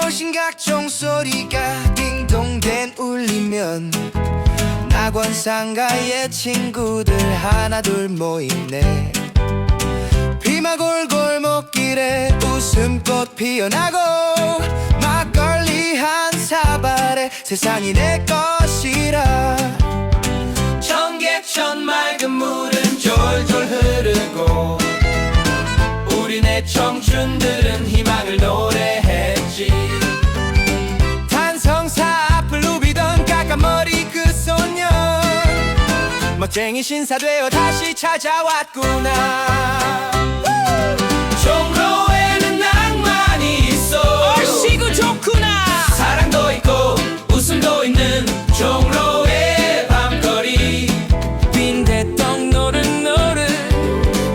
훨씬 각종 소리가 딩동댕 울리면 낙원 상가의 친구들 하나 둘 모이네. 비마골 골목길에 웃음꽃 피어나고 막걸리 한 사발에 세상이 내 것이 멋쟁이 신사되어 다시 찾아왔구나. 종로에는 낭만이 있어. 얼씨구 좋구나. 사랑도 있고 웃음도 있는 종로의 밤거리. 빈대떡 노릇노릇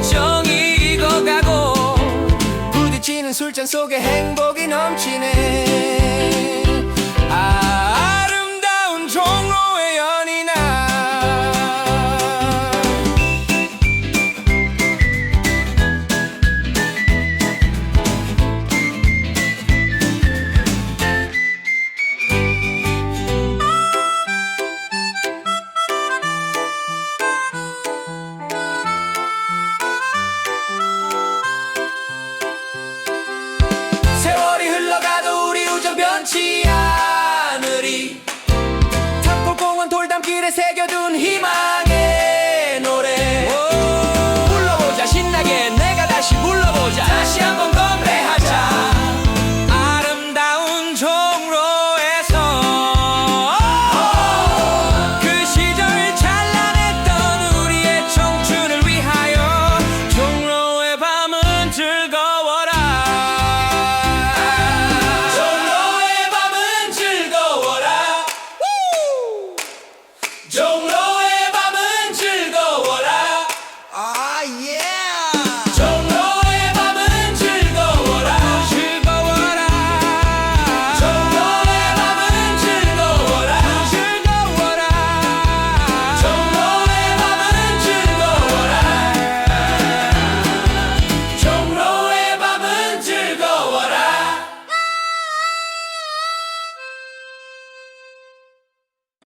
정이 익어가고 부딪히는 술잔 속에 행복이 넘치네 가슴에 새겨둔 희망. Don't